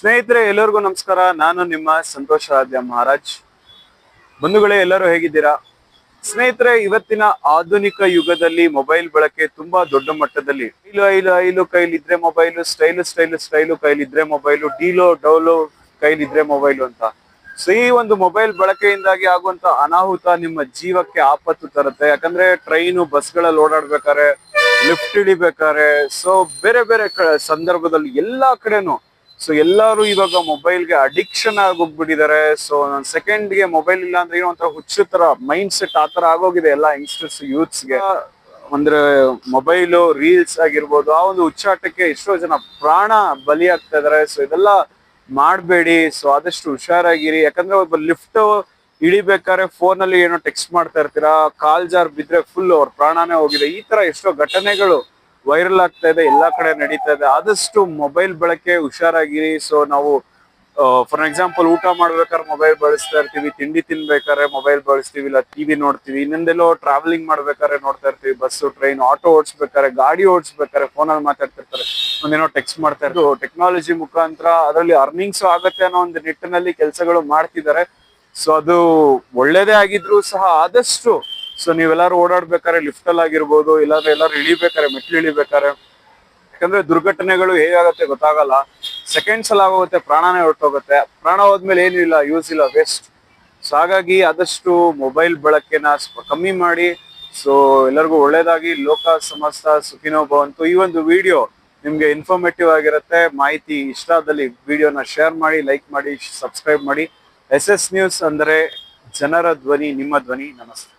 ಸ್ನೇಹಿತರೆ, ಎಲ್ಲರಿಗೂ ನಮಸ್ಕಾರ. ನಾನು ನಿಮ್ಮ ಸಂತೋಷ ಆದ್ಯ ಮಹಾರಾಜ್. ಬಂಧುಗಳೇ, ಎಲ್ಲರೂ ಹೇಗಿದ್ದೀರಾ? ಸ್ನೇಹಿತರೆ, ಇವತ್ತಿನ ಆಧುನಿಕ ಯುಗದಲ್ಲಿ ಮೊಬೈಲ್ ಬಳಕೆ ತುಂಬಾ ದೊಡ್ಡ ಮಟ್ಟದಲ್ಲಿ ಐಲು ಐಲು ಐಲು ಕೈಲಿದ್ರೆ ಮೊಬೈಲು, ಸ್ಟೈಲು ಸ್ಟೈಲು ಸ್ಟೈಲು ಕೈಲಿದ್ರೆ ಮೊಬೈಲು, ಡೀಲೋ, ಡೌಲೋ ಕೈಲಿದ್ರೆ ಮೊಬೈಲು ಅಂತ. ಸೊ ಈ ಒಂದು ಮೊಬೈಲ್ ಬಳಕೆಯಿಂದಾಗಿ ಆಗುವಂತ ಅನಾಹುತ ನಿಮ್ಮ ಜೀವಕ್ಕೆ ಆಪತ್ತು ತರುತ್ತೆ. ಯಾಕಂದ್ರೆ ಟ್ರೈನು, ಬಸ್ಗಳಲ್ಲಿ ಓಡಾಡ್ಬೇಕಾದ್ರೆ, ಲಿಫ್ಟ್ ಹಿಡಿಬೇಕಾರೆ ಸೊ ಬೇರೆ ಬೇರೆ ಸಂದರ್ಭದಲ್ಲಿ ಎಲ್ಲಾ ಕಡೆನೂ ಸೊ ಎಲ್ಲರೂ ಇವಾಗ ಮೊಬೈಲ್ಗೆ ಅಡಿಕ್ಷನ್ ಆಗೋಗ್ಬಿಟ್ಟಿದ್ದಾರೆ. ಸೊ ಸೆಕೆಂಡ್ ಸೆಕೆಂಡ್ಗೆ ಮೊಬೈಲ್ ಇಲ್ಲ ಅಂದ್ರೆ ಏನೋ ಒಂಥರ ಹುಚ್ಚು ತರ ಮೈಂಡ್ ಸೆಟ್ ಆ ತರ ಆಗೋಗಿದೆ ಎಲ್ಲ ಯಂಗ್ಸ್ಟರ್ಸ್ ಯೂತ್ಸ್ಗೆ ಅಂದ್ರೆ ಮೊಬೈಲು ರೀಲ್ಸ್ ಆಗಿರ್ಬೋದು, ಆ ಒಂದು ಹುಚ್ಚಾಟಕ್ಕೆ ಎಷ್ಟೋ ಜನ ಪ್ರಾಣ ಬಲಿಯಾಗ್ತಾ ಇದಾರೆ ಸೊ ಇದೆಲ್ಲ ಮಾಡಬೇಡಿ. ಸೊ ಆದಷ್ಟು ಹುಷಾರಾಗಿರಿ. ಯಾಕಂದ್ರೆ ಒಬ್ಬ ಲಿಫ್ಟ್ ಇಳಿಬೇಕಾದ್ರೆ ಫೋನ್ ಅಲ್ಲಿ ಏನೋ ಟೆಕ್ಸ್ಟ್ ಮಾಡ್ತಾ ಇರ್ತೀರಾ, ಕಾಲ್ ಜಾರ್ ಬಿದ್ರೆ ಫುಲ್ ಅವ್ರ ಪ್ರಾಣನೇ ಹೋಗಿದೆ. ಈ ತರ ಎಷ್ಟೋ ಘಟನೆಗಳು ವೈರಲ್ ಆಗ್ತಾ ಇದೆ, ಎಲ್ಲಾ ಕಡೆ ನಡೀತಾ ಇದೆ. ಆದಷ್ಟು ಮೊಬೈಲ್ ಬಳಕೆ ಹುಷಾರಾಗಿರಿ. ಸೊ ನಾವು ಫಾರ್ ಎಕ್ಸಾಂಪಲ್ ಊಟ ಮಾಡ್ಬೇಕಾದ್ರೆ ಮೊಬೈಲ್ ಬಳಸ್ತಾ ಇರ್ತೀವಿ, ತಿಂಡಿ ತಿನ್ಬೇಕಾದ್ರೆ ಮೊಬೈಲ್ ಬಳಸ್ತೀವಿ, ಇಲ್ಲ ಟಿವಿ ನೋಡ್ತೀವಿ, ಇನ್ನೊಂದೆಲ್ಲೋ ಟ್ರಾವೆಲಿಂಗ್ ಮಾಡ್ಬೇಕಾದ್ರೆ ನೋಡ್ತಾ ಇರ್ತೀವಿ ಬಸ್ಸು ಟ್ರೈನ್ ಆಟೋ ಓಡಿಸ್ಬೇಕಾದ್ರೆ, ಗಾಡಿ ಓಡಿಸ್ಬೇಕಾದ್ರೆ ಫೋನಲ್ಲಿ ಮಾತಾಡ್ತಿರ್ತಾರೆ, ಒಂದೇನೋ ಟೆಕ್ಸ್ಟ್ ಮಾಡ್ತಾ ಇರ್ತಾರೆ ಟೆಕ್ನಾಲಜಿ ಮುಖಾಂತರ ಅದರಲ್ಲಿ ಅರ್ನಿಂಗ್ಸ್ ಆಗುತ್ತೆ ಅನ್ನೋ ಒಂದು ನಿಟ್ಟಿನಲ್ಲಿ ಕೆಲಸಗಳು ಮಾಡ್ತಿದ್ದಾರೆ. ಸೊ ಅದು ಒಳ್ಳೇದೇ ಆಗಿದ್ರು ಸಹ ಆದಷ್ಟು ಸೊ ನೀವೆಲ್ಲರೂ ಓಡಾಡ್ಬೇಕಾದ್ರೆ ಲಿಫ್ಟ್ ಅಲ್ಲಿ ಆಗಿರ್ಬೋದು, ಇಲ್ಲಾಂದ್ರೆ ಎಲ್ಲರೂ ಇಳಿಬೇಕಾರೆ ಮೆಟ್ಲು ಇಳಿಬೇಕಾರೆ ಯಾಕಂದ್ರೆ ದುರ್ಘಟನೆಗಳು ಹೇಗಾಗತ್ತೆ ಗೊತ್ತಾಗಲ್ಲ. ಸೆಕೆಂಡ್ಸ್ ಅಲ್ಲಿ ಆಗೋಗುತ್ತೆ, ಪ್ರಾಣನೇ ಹೊರಟೋಗುತ್ತೆ. ಪ್ರಾಣ ಹೋದ್ಮೇಲೆ ಏನು ಇಲ್ಲ ಯೂಸ್ ಇಲ್ಲ ವೇಸ್ಟ್ ಸೊ ಹಾಗಾಗಿ ಆದಷ್ಟು ಮೊಬೈಲ್ ಬಳಕೆನ ಸ್ವಲ್ಪ ಕಮ್ಮಿ ಮಾಡಿ. ಸೊ ಎಲ್ಲರಿಗೂ ಒಳ್ಳೇದಾಗಿ, ಲೋಕ ಸಮಸ್ತ ಸುಖಿನೋ ಭವಂತು. ಈ ಒಂದು ವಿಡಿಯೋ ನಿಮ್ಗೆ ಇನ್ಫಾರ್ಮೇಟಿವ್ ಆಗಿರುತ್ತೆ. ಮಾಹಿತಿ ಇಷ್ಟ ಆದಲ್ಲಿ ವಿಡಿಯೋನ ಶೇರ್ ಮಾಡಿ ಲೈಕ್ ಮಾಡಿ ಸಬ್ಸ್ಕ್ರೈಬ್ ಮಾಡಿ. ಎಸ್ ಎಸ್ ನ್ಯೂಸ್ ಅಂದರೆ ಜನರ ಧ್ವನಿ, ನಿಮ್ಮ ಧ್ವನಿ. ನಮಸ್ತೆ.